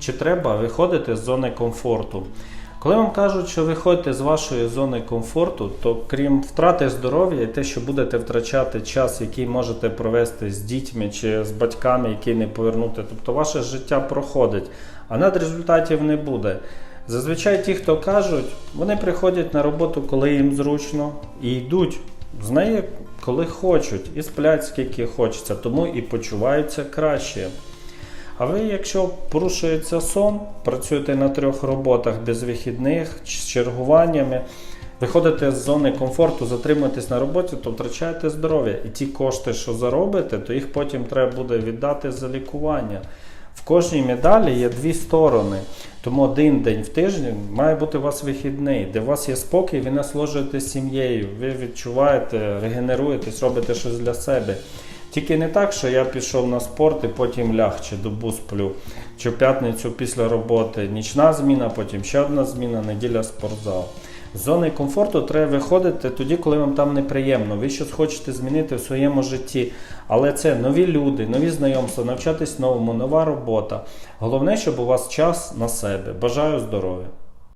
Чи треба виходити з зони комфорту? Коли вам кажуть, що виходите з вашої зони комфорту, то крім втрати здоров'я і те, що будете втрачати час, який можете провести з дітьми чи з батьками, які не повернути, тобто ваше життя проходить, а надрезультатів не буде. Зазвичай ті, хто кажуть, вони приходять на роботу, коли їм зручно, і йдуть з неї, коли хочуть, і сплять скільки хочеться, тому і почуваються краще. А ви, якщо порушується сон, працюєте на трьох роботах без вихідних, з чергуваннями, виходите з зони комфорту, затримуєтесь на роботі, то втрачаєте здоров'я. І ті кошти, що заробите, то їх потім треба буде віддати за лікування. В кожній медалі є дві сторони. Тому один день в тиждень має бути у вас вихідний, де у вас є спокій, ви насолоджуєтесь сім'єю, ви відчуваєте, регенеруєтесь, робите щось для себе. Тільки не так, що я пішов на спорт і потім ляг чи добу сплю. Чи п'ятницю після роботи нічна зміна, потім ще одна зміна, неділя спортзал. З зони комфорту треба виходити тоді, коли вам там неприємно. Ви щось хочете змінити в своєму житті. Але це нові люди, нові знайомства, навчатись новому, нова робота. Головне, щоб у вас час на себе. Бажаю здоров'я!